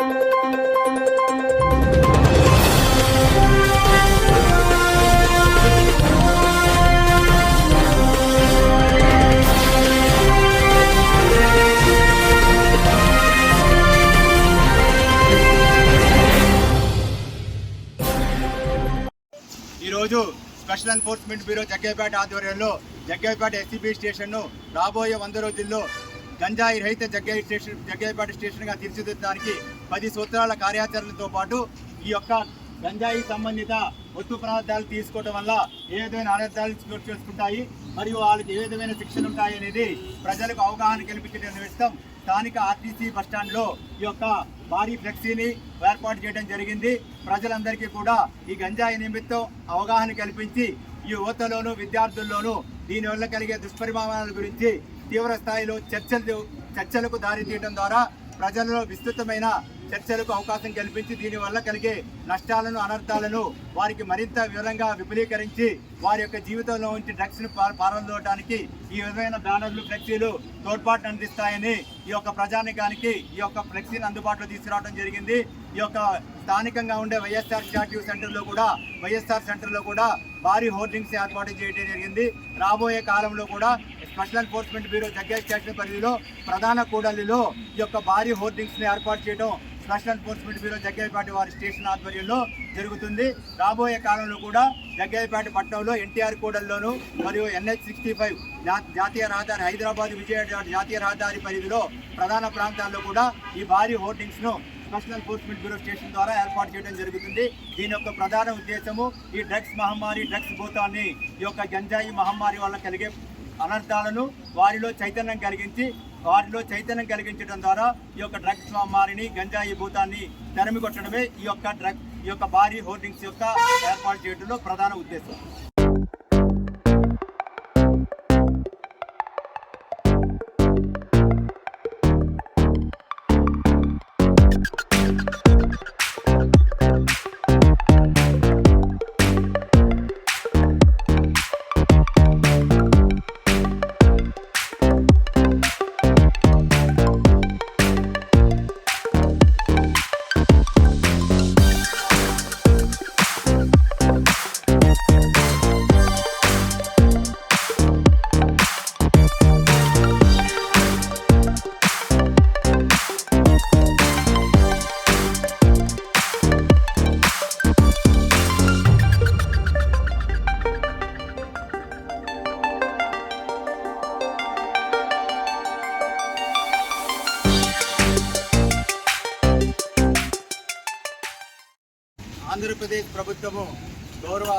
ఈరోజు special enforcement bureau Jaggepeta ఆధ్వర్యంలో Jaggepeta SCB స్టేషన్ను రాబోయే వంద రోజుల్లో గంజాయి రహిత జగ్గే స్టేషన్ జగ్గేపేట స్టేషన్గా తీర్చిదిద్దడానికి పది సూత్రాల కార్యాచరణతో పాటు ఈ యొక్క గంజాయి సంబంధిత ఒత్తు పదార్థాలు తీసుకోవడం వల్ల ఏ విధమైన అనర్థాలు చోటు చేసుకుంటాయి. మరియు వాళ్ళకి ఏ విధమైన శిక్షలు ఉంటాయి అనేది ప్రజలకు అవగాహన కల్పించడం నిమిత్తం స్థానిక ఆర్టీసీ బస్టాండ్లో ఈ యొక్క భారీ ఫ్లెక్సీని ఏర్పాటు చేయడం జరిగింది. ప్రజలందరికీ కూడా ఈ గంజాయి నిమిత్తం అవగాహన కల్పించి ఈ యువతలోను విద్యార్థుల్లోనూ దీనివల్ల కలిగే దుష్పరిణామాల గురించి తీవ్ర స్థాయిలో చర్చలు చర్చలకు దారితీయడం ద్వారా ప్రజలలో విస్తృతమైన చర్చలకు అవకాశం కల్పించి దీనివల్ల కలిగే నష్టాలను అనర్థాలను వారికి మరింత వివరంగా విపులీకరించి వారి యొక్క జీవితంలో ఉంచి డ్రగ్స్ను పారదోవడానికి ఈ విధమైన బ్యానర్లు ఫ్లెక్సీలు తోడ్పాటు అందిస్తాయని ఈ యొక్క ప్రజానికానికి ఈ యొక్క ఫ్లెక్సీని అందుబాటులో తీసుకురావడం జరిగింది. ఈ యొక్క స్థానికంగా ఉండే వైఎస్ఆర్ స్టాట్యూ సెంటర్లో కూడా వైఎస్ఆర్ సెంటర్లో కూడా భారీ హోర్డింగ్స్ ఏర్పాటు చేయడం జరిగింది. రాబోయే కాలంలో కూడా special enforcement bureau Jaggayya station పరిధిలో ప్రధాన కూడలిలో ఈ యొక్క భారీ హోర్డింగ్స్ని ఏర్పాటు చేయడం స్పెషల్ ఎన్ఫోర్స్మెంట్ బ్యూరో జగ్గయ్యపేట వారి స్టేషన్ ఆధ్వర్యంలో జరుగుతుంది. రాబోయే కాలంలో కూడా జగ్గయ్యపేట పట్టణంలో ఎన్టీఆర్ కూడల్లోనూ మరియు ఎన్హెచ్ సిక్స్టీ ఫైవ్ జాతీయ రహదారి హైదరాబాద్ విజయవాడ జాతీయ రహదారి పరిధిలో ప్రధాన ప్రాంతాల్లో కూడా ఈ భారీ హోర్డింగ్స్ను స్పెషల్ ఎన్ఫోర్స్మెంట్ బ్యూరో స్టేషన్ ద్వారా ఏర్పాటు చేయడం జరుగుతుంది. దీని యొక్క ప్రధాన ఉద్దేశము ఈ డ్రగ్స్ మహమ్మారి డ్రగ్స్ భూతాన్ని ఈ యొక్క గంజాయి మహమ్మారి వల్ల కలిగే అనర్థాలను వారిలో చైతన్యం కలిగించి వారిలో చైతన్యం కలిగించడం ద్వారా ఈ యొక్క డ్రగ్స్ మహమ్మారిని గంజాయి భూతాన్ని తరిమి కొట్టడమే ఈ యొక్క డ్రగ్ ఈ యొక్క భారీ హోర్డింగ్స్ యొక్క ఏర్పాటు చేయడంలో ప్రధాన ఉద్దేశం. ఆంధ్రప్రదేశ్ ప్రభుత్వము గౌరవ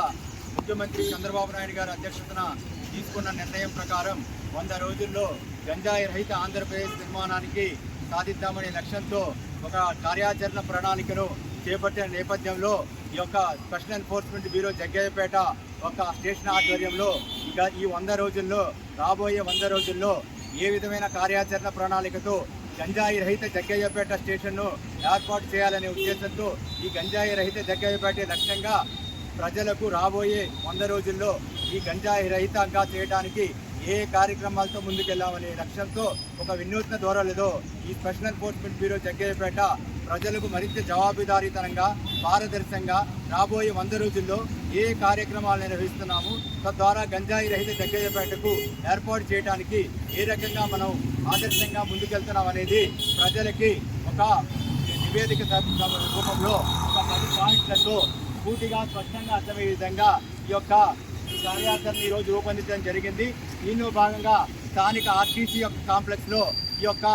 ముఖ్యమంత్రి చంద్రబాబు నాయుడు గారి అధ్యక్షతన తీసుకున్న నిర్ణయం ప్రకారం వంద రోజుల్లో గంజాయి రహిత ఆంధ్రప్రదేశ్ నిర్మాణానికి సాధిద్దామనే లక్ష్యంతో ఒక కార్యాచరణ ప్రణాళికను చేపట్టిన నేపథ్యంలో ఈ యొక్క స్పెషల్ ఎన్ఫోర్స్మెంట్ బ్యూరో జగ్గయ్యపేట ఒక స్టేషన్ ఆధ్వర్యంలో ఇక ఈ వంద రోజుల్లో రాబోయే వంద రోజుల్లో ఏ విధమైన కార్యాచరణ ప్రణాళికతో గంజాయి రహిత జగ్గయ్యపేట స్టేషన్ను ఏర్పాటు చేయాలనే ఉద్దేశంతో ఈ గంజాయి రహిత జగ్గయ్యపేట లక్ష్యంగా ప్రజలకు రాబోయే వంద రోజుల్లో ఈ గంజాయి రహితంగా చేయడానికి ఏ కార్యక్రమాలతో ముందుకెళ్ళామనే లక్ష్యంతో ఒక వినూత్న ధోరణిలో ఈ స్పెషల్ ఎన్ఫోర్స్మెంట్ బ్యూరో జగ్గయ్యపేట ప్రజలకు మరింత జవాబుదారీతనంగా పారదర్శకంగా రాబోయే వంద రోజుల్లో ఏ కార్యక్రమాలు నిర్వహిస్తున్నాము తద్వారా గంజాయి రహిత జగ్గయ్యపేటకు ఏర్పాటు చేయడానికి ఏ రకంగా మనం ఆదర్శంగా ముందుకెళ్తున్నాం అనేది ప్రజలకి ఒక నివేదిక రూపంలో ఒక పది పాయింట్లతో పూర్తిగా స్పష్టంగా అర్థమయ్యే విధంగా ఈ యొక్క ఈ కార్యాచరణ ఈరోజు రూపొందించడం జరిగింది. దీనిలో భాగంగా స్థానిక ఆర్టీసీ యొక్క కాంప్లెక్స్లో ఈ యొక్క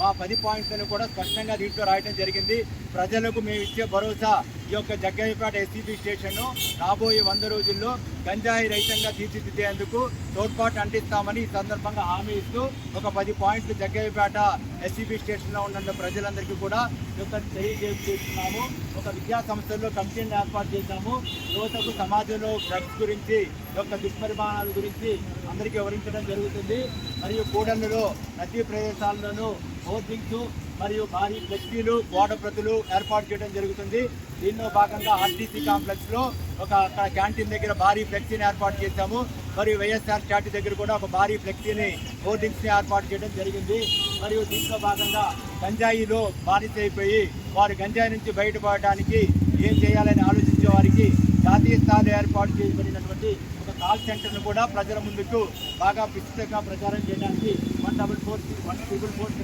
మా పది పాయింట్లను కూడా స్పష్టంగా దీంట్లో రాయడం జరిగింది. ప్రజలకు మేము ఇచ్చే భరోసా ఈ యొక్క జగ్గయ్యపేట ఎస్సీబీ స్టేషన్ను రాబోయే వంద రోజుల్లో గంజాయి రహితంగా తీర్చిదిద్దేందుకు తోడ్పాటు అందిస్తామని ఈ సందర్భంగా హామీ ఇస్తూ ఒక పది పాయింట్లు జగ్గయ్యపేట ఎస్సీబీ స్టేషన్లో ఉన్న ప్రజలందరికీ కూడా యొక్క తెలియజేస్తున్నాము. ఒక విద్యా సంస్థల్లో కమిటీని ఏర్పాటు చేశాము. యువతకు సమాజంలో డ్రగ్స్ గురించి యొక్క దుష్పరిమాణాల గురించి అందరికీ వివరించడం జరుగుతుంది. మరియు కూడళ్ళలో నదీ ప్రదేశాల్లోనూ హోర్డింగ్స్ మరియు భారీ ఫ్లెక్సీలు గోడ ప్రతులు ఏర్పాటు చేయడం జరుగుతుంది. దీనిలో భాగంగా ఆర్టీసీ కాంప్లెక్స్లో ఒక అక్కడ క్యాంటీన్ దగ్గర భారీ ఫ్లెక్సీని ఏర్పాటు చేశాము. మరియు వైఎస్ఆర్ చాటి దగ్గర కూడా ఒక భారీ ఫ్లెక్సీని హోర్డింగ్స్ని ఏర్పాటు చేయడం జరిగింది. మరియు దీంట్లో భాగంగా గంజాయిలో బానిస అయిపోయి వారు గంజాయి నుంచి బయటపడడానికి ఏం చేయాలని ఆలోచించే వారికి జాతీయ స్థాయిలో ఏర్పాటు చేయబడినటువంటి ఒక కాల్ సెంటర్ను కూడా ప్రజల ముందుకు బాగా విస్తృతంగా ప్రచారం చేయడానికి one double four one triple four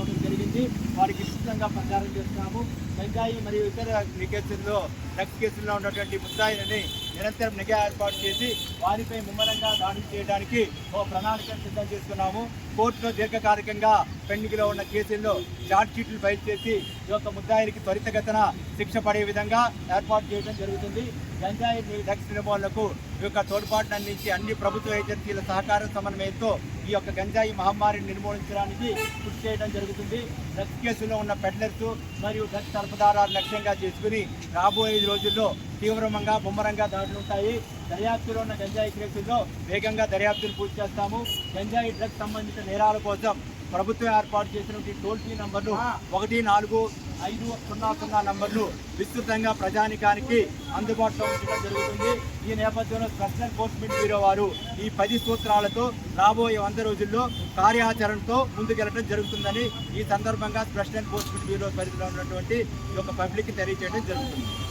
రావడం జరిగింది. వారికి ఉచితంగా ప్రచారం చేస్తున్నాము. గంజాయి మరియు ఇతర కేసుల్లో డ్రగ్స్ కేసుల్లో ఉన్నటువంటి ముద్దాయిలని నిరంతరం నిఘా ఏర్పాటు చేసి వారిపై ముమ్మరంగా దాడులు చేయడానికి ఓ ప్రణాళికను సిద్ధం చేసుకున్నాము కోర్టులో దీర్ఘకాలికంగా పెండింగ్లో ఉన్న కేసుల్లో ఛార్జ్ షీట్లు ఫైల్ చేసి ఈ యొక్క ముద్దాయిలకి త్వరితగతన శిక్ష పడే విధంగా ఏర్పాటు చేయడం జరుగుతుంది. గంజాయి నిర్మూలనకు ఈ యొక్క తోడ్పాటును అందించి అన్ని ప్రభుత్వ ఏజెన్సీల సహకార సమన్వయంతో ఈ యొక్క గంజాయి మహమ్మారిని నిర్మూలించడానికి కృషి చేయడం జరుగుతుంది. డ్రగ్స్ కేసులో ఉన్న పెడ్లర్స్ మరియు డ్రగ్స్ సరఫదారాలు లక్ష్యంగా చేసుకుని రాబోయే రోజుల్లో తీవ్రంగా ముమ్మరంగా దాడులు ఉంటాయి. దర్యాప్తులో ఉన్న గంజాయి కేసుల్లో వేగంగా దర్యాప్తులు పూర్తి చేస్తాము. గంజాయి డ్రగ్స్ సంబంధిత నేరాల కోసం ప్రభుత్వం ఏర్పాటు చేసినటువంటి టోల్ ఫ్రీ నంబర్లు ఒకటి నాలుగు ఐదు సున్నా సున్నా నంబర్లు విస్తృతంగా ప్రజానికానికి అందుబాటులో ఉంచడం జరుగుతుంది. ఈ నేపథ్యంలో స్పెషల్ ఎన్ఫోర్స్మెంట్ బ్యూరో వారు ఈ పది సూత్రాలతో రాబోయే వంద రోజుల్లో కార్యాచరణతో ముందుకెళ్ళడం జరుగుతుందని ఈ సందర్భంగా స్పెషల్ ఎన్ఫోర్స్మెంట్ బ్యూరో పరిధిలో ఉన్నటువంటి ఈ యొక్క పబ్లిక్ తెలియజేయడం జరుగుతుంది.